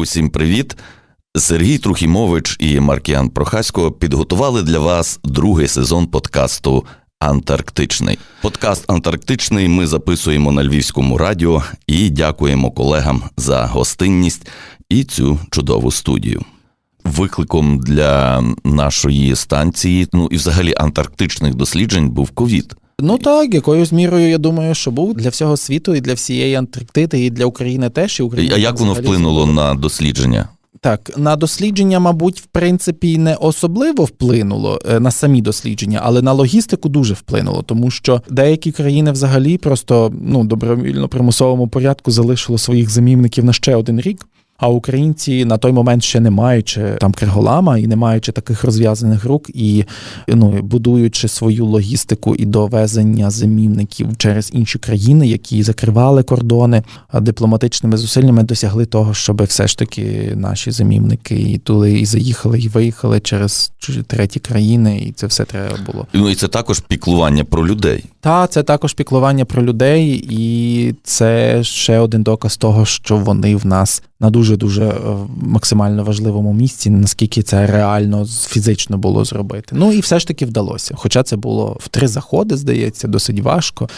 Усім привіт! Сергій Трухімович і Маркіан Прохасько підготували для вас другий сезон подкасту Антарктичний. Подкаст Антарктичний ми записуємо на Львівському радіо і дякуємо колегам за гостинність і цю чудову студію. Викликом для нашої станції, ну і взагалі антарктичних досліджень, був ковід. Ну так, якоюсь мірою, я думаю, що був для всього світу, і для всієї Антарктиди, і для України теж. І Україна А як воно вплинуло на дослідження? Так, на дослідження, мабуть, в принципі, не особливо вплинуло е, на самі дослідження, але на логістику дуже вплинуло, тому що деякі країни взагалі просто ну добровільно примусовому порядку залишили своїх замівників на ще один рік. А українці на той момент ще не маючи там криголама і не маючи таких розв'язаних рук, і ну будуючи свою логістику і довезення замівників через інші країни, які закривали кордони, дипломатичними зусиллями досягли того, щоб все ж таки наші замівники і туди і заїхали, і виїхали через треті країни, і це все треба було. Ну і це також піклування про людей. Та це також піклування про людей, і це ще один доказ того, що вони в нас на дуже дуже максимально важливому місці, наскільки це реально фізично було зробити. Ну і все ж таки вдалося. Хоча це було в три заходи, здається, досить важко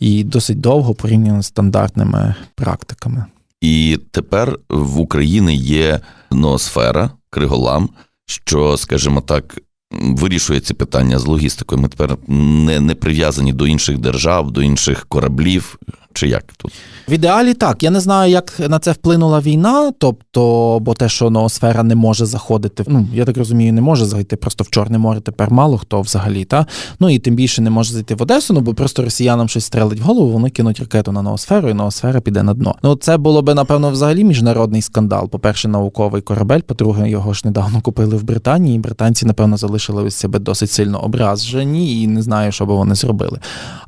і досить довго порівняно з стандартними практиками. І тепер в Україні є ноосфера, криголам, що, скажімо так, вирішує ці питання з логістикою. Ми тепер не, не прив'язані до інших держав, до інших кораблів. Чи як тут? В ідеалі так. Я не знаю, як на це вплинула війна, тобто, бо те, що ноосфера не може заходити, ну я так розумію, не може зайти просто в Чорне море. Тепер мало хто взагалі, та ну і тим більше не може зайти в Одесу, ну бо просто росіянам щось стрелить в голову, вони кинуть ракету на ноосферу, і ноосфера піде на дно. Ну це було би напевно взагалі міжнародний скандал. По перше, науковий корабель. По-друге, його ж недавно купили в Британії. і Британці, напевно, залишили себе досить сильно ображені і не знаю, що би вони зробили.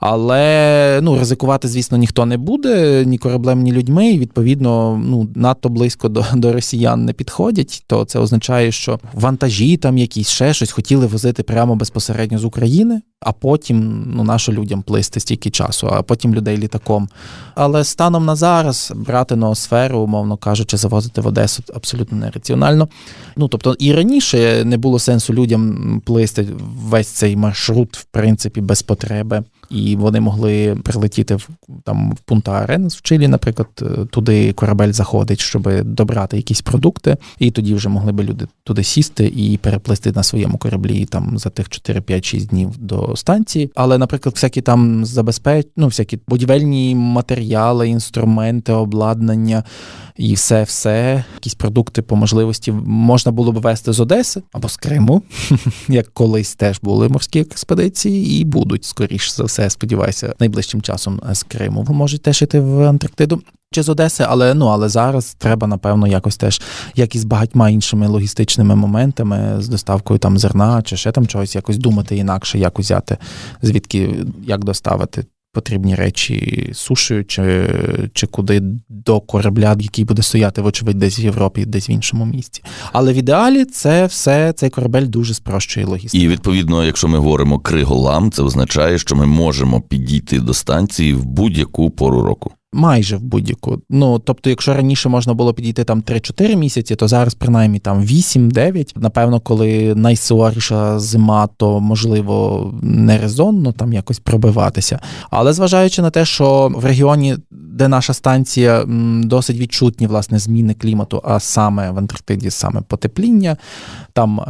Але ну ризикувати, звісно, ніхто не буде, ні кораблем, ні людьми, і відповідно ну надто близько до, до росіян не підходять. То це означає, що вантажі там якісь ще щось хотіли возити прямо безпосередньо з України, а потім ну нащо людям плисти стільки часу, а потім людей літаком. Але станом на зараз брати ноосферу, умовно кажучи, завозити в Одесу абсолютно нераціонально. Ну тобто і раніше не було сенсу людям плисти весь цей маршрут, в принципі, без потреби. І вони могли прилетіти в там в Пунта в Чилі, наприклад, туди корабель заходить, щоб добрати якісь продукти, і тоді вже могли би люди туди сісти і переплисти на своєму кораблі там за тих 4-5-6 днів до станції. Але, наприклад, всякі там забезпеч... ну, всякі будівельні матеріали, інструменти, обладнання і все, все, якісь продукти по можливості можна було б вести з Одеси або з Криму, як колись теж були морські експедиції, і будуть скоріш за все, сподіваюся, найближчим часом з Криму. Ви можете теж йти в Антарктиду. Чи з Одеси, але ну але зараз треба напевно якось теж, як і з багатьма іншими логістичними моментами, з доставкою там зерна чи ще там чогось, якось думати інакше, як узяти, звідки як доставити потрібні речі сушею, чи чи куди до корабля, який буде стояти, вочевидь, десь в Європі, десь в іншому місці. Але в ідеалі це все цей корабель дуже спрощує логістику. І відповідно, якщо ми говоримо криголам, це означає, що ми можемо підійти до станції в будь-яку пору року. Майже в будь-яку. Ну тобто, якщо раніше можна було підійти там 3-4 місяці, то зараз принаймні там 8-9. Напевно, коли найсуворіша зима, то можливо не резонно там якось пробиватися. Але зважаючи на те, що в регіоні, де наша станція, досить відчутні власне зміни клімату, а саме в Антарктиді, саме потепління, там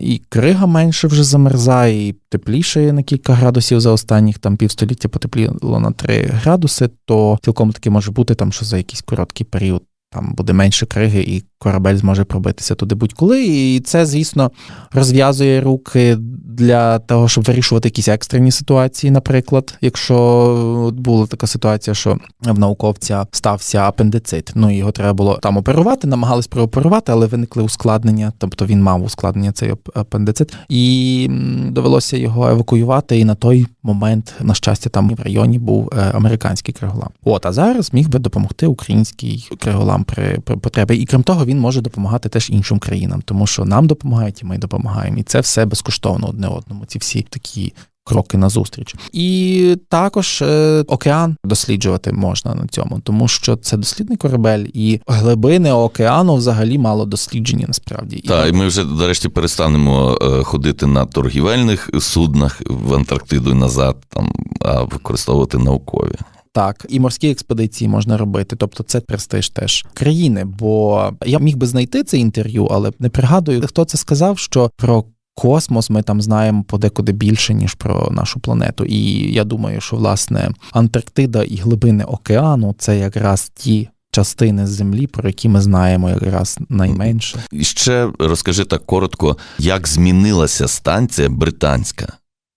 і крига менше вже замерзає, і тепліше на кілька градусів за останніх там півстоліття потепліло на 3 градуси, то цілком таки може бути там, що за якийсь короткий період там буде менше криги, і корабель зможе пробитися туди будь-коли. І це, звісно, розв'язує руки для того, щоб вирішувати якісь екстрені ситуації. Наприклад, якщо була така ситуація, що в науковця стався апендицит, ну його треба було там оперувати, намагались прооперувати, але виникли ускладнення, тобто він мав ускладнення цей апендицит, і довелося його евакуювати. І на той момент, на щастя, там в районі був американський криголам. От а зараз міг би допомогти український криголам при, при потребі. І крім того, він може допомагати теж іншим країнам, тому що нам допомагають, і ми допомагаємо. І це все безкоштовно одне одному. Ці всі такі кроки назустріч. І також е, океан досліджувати можна на цьому, тому що це дослідний корабель, і глибини океану взагалі мало досліджені насправді. Так, і ми вже нарешті перестанемо е, ходити на торгівельних суднах в Антарктиду і назад, там, а використовувати наукові. Так, і морські експедиції можна робити, тобто це престиж теж країни. Бо я міг би знайти це інтерв'ю, але не пригадую, хто це сказав, що про. Космос ми там знаємо подекуди більше, ніж про нашу планету. І я думаю, що власне Антарктида і глибини океану це якраз ті частини землі, про які ми знаємо якраз найменше. І ще розкажи так коротко, як змінилася станція британська,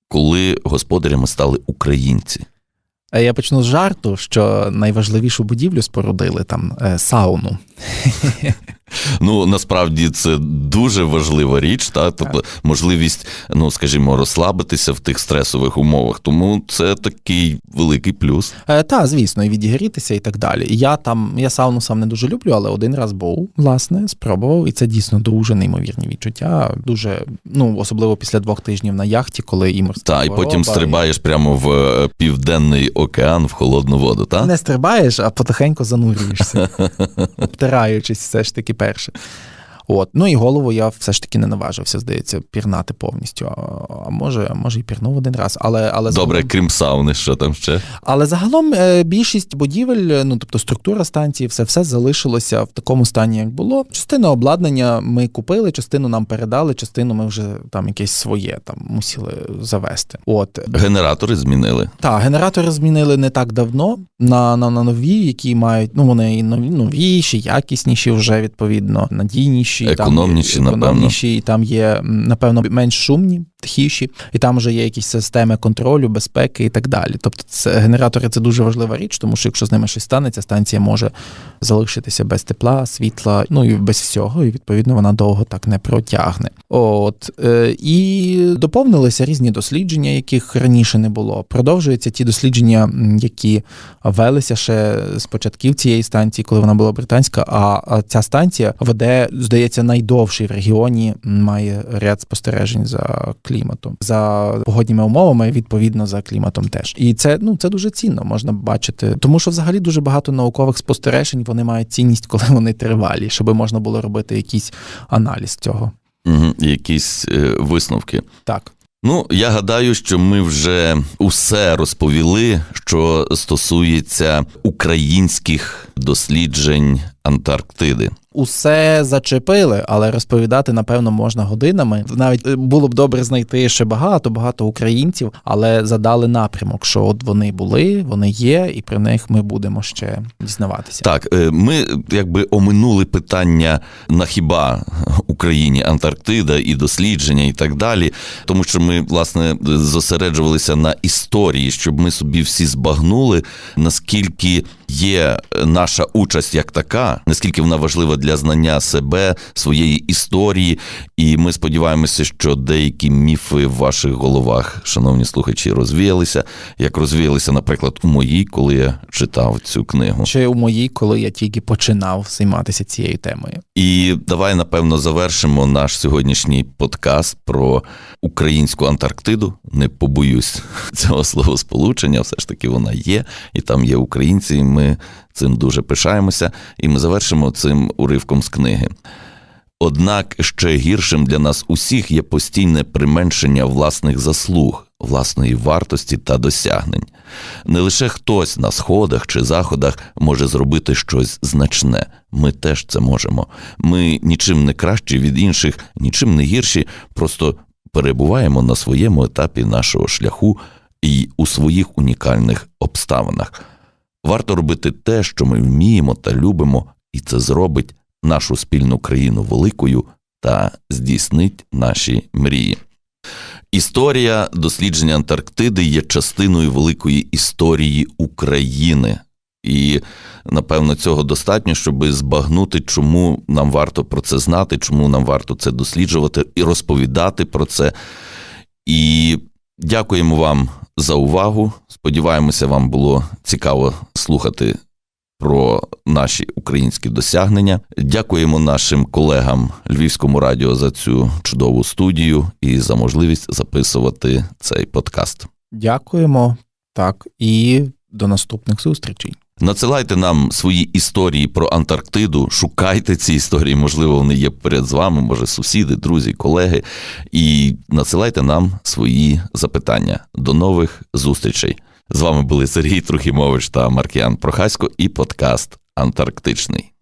коли господарями стали українці. Е, Я почну з жарту, що найважливішу будівлю спорудили там е, сауну. Ну насправді це дуже важлива річ, та тобто можливість, ну скажімо, розслабитися в тих стресових умовах. Тому це такий великий плюс. Е, та, звісно, і відігрітися і так далі. Я там, я сауну сам не дуже люблю, але один раз був, власне, спробував, і це дійсно дуже неймовірні відчуття. Дуже, ну особливо після двох тижнів на яхті, коли і морська Та і потім хвороба, стрибаєш прямо в е, південний океан в холодну воду. Та Не стрибаєш, а потихеньку занурюєшся, обтираючись все ж таки перше. От. Ну і голову я все ж таки не наважився, здається, пірнати повністю. А, може, може і пірнув один раз. Але, але добре, загалом- крім сауни, що там ще? Але загалом е, більшість будівель, е, ну тобто структура станції, все все залишилося в такому стані, як було. Частину обладнання ми купили, частину нам передали, частину ми вже там якесь своє там мусили завести. От Генератори змінили. та генератори змінили не так давно на, на, на нові, які мають ну вони і нові, новіші, якісніші вже відповідно, надійніші, Економніші, там, економніші, і там є напевно менш шумні. Тихіші, і там вже є якісь системи контролю, безпеки і так далі. Тобто, це генератори це дуже важлива річ, тому що якщо з ними щось станеться, станція може залишитися без тепла, світла, ну і без всього, і відповідно вона довго так не протягне. От е, і доповнилися різні дослідження, яких раніше не було. Продовжуються ті дослідження, які велися ще з початків цієї станції, коли вона була британська. А, ця станція веде, здається, найдовший в регіоні, має ряд спостережень за кліматом, за погодніми умовами, відповідно за кліматом теж. І це ну це дуже цінно, можна бачити, тому що взагалі дуже багато наукових спостережень вони мають цінність, коли вони тривалі, щоб можна було робити якийсь аналіз цього. Угу. Якісь е, висновки. Так. Ну, я гадаю, що ми вже усе розповіли, що стосується українських досліджень Антарктиди. Усе зачепили, але розповідати напевно можна годинами. Навіть е, було б добре знайти ще багато, багато українців, але задали напрямок, що от вони були, вони є, і про них ми будемо ще дізнаватися. Так, е, ми якби оминули питання на хіба Україні Антарктида і дослідження, і так далі, тому що ми власне зосереджувалися на історії, щоб ми собі всі збагнули, наскільки є наша участь як така, наскільки вона важлива для знання себе, своєї історії. І ми сподіваємося, що деякі міфи в ваших головах, шановні слухачі, розвіялися, як розвіялися, наприклад, у моїй, коли я читав цю книгу. Чи у моїй, коли я тільки починав займатися цією темою. І давай напевно завершимо наш сьогоднішній подкаст про українську Антарктиду. Не побоюсь цього словосполучення, все ж таки вона є, і там є українці. Ми цим дуже пишаємося, і ми завершимо цим уривком з книги. Однак ще гіршим для нас усіх є постійне применшення власних заслуг, власної вартості та досягнень. Не лише хтось на сходах чи заходах може зробити щось значне. Ми теж це можемо. Ми нічим не кращі від інших, нічим не гірші, просто перебуваємо на своєму етапі нашого шляху і у своїх унікальних обставинах. Варто робити те, що ми вміємо та любимо, і це зробить нашу спільну країну великою та здійснить наші мрії. Історія дослідження Антарктиди є частиною великої історії України. І напевно цього достатньо, щоб збагнути, чому нам варто про це знати, чому нам варто це досліджувати і розповідати про це. І дякуємо вам за увагу. Сподіваємося, вам було цікаво слухати про наші українські досягнення. Дякуємо нашим колегам Львівському радіо за цю чудову студію і за можливість записувати цей подкаст. Дякуємо. Так, і до наступних зустрічей. Надсилайте нам свої історії про Антарктиду, шукайте ці історії, можливо, вони є поряд з вами, може, сусіди, друзі, колеги. І надсилайте нам свої запитання. До нових зустрічей. З вами були Сергій Трухімович та Маркіян Прохасько і подкаст Антарктичний.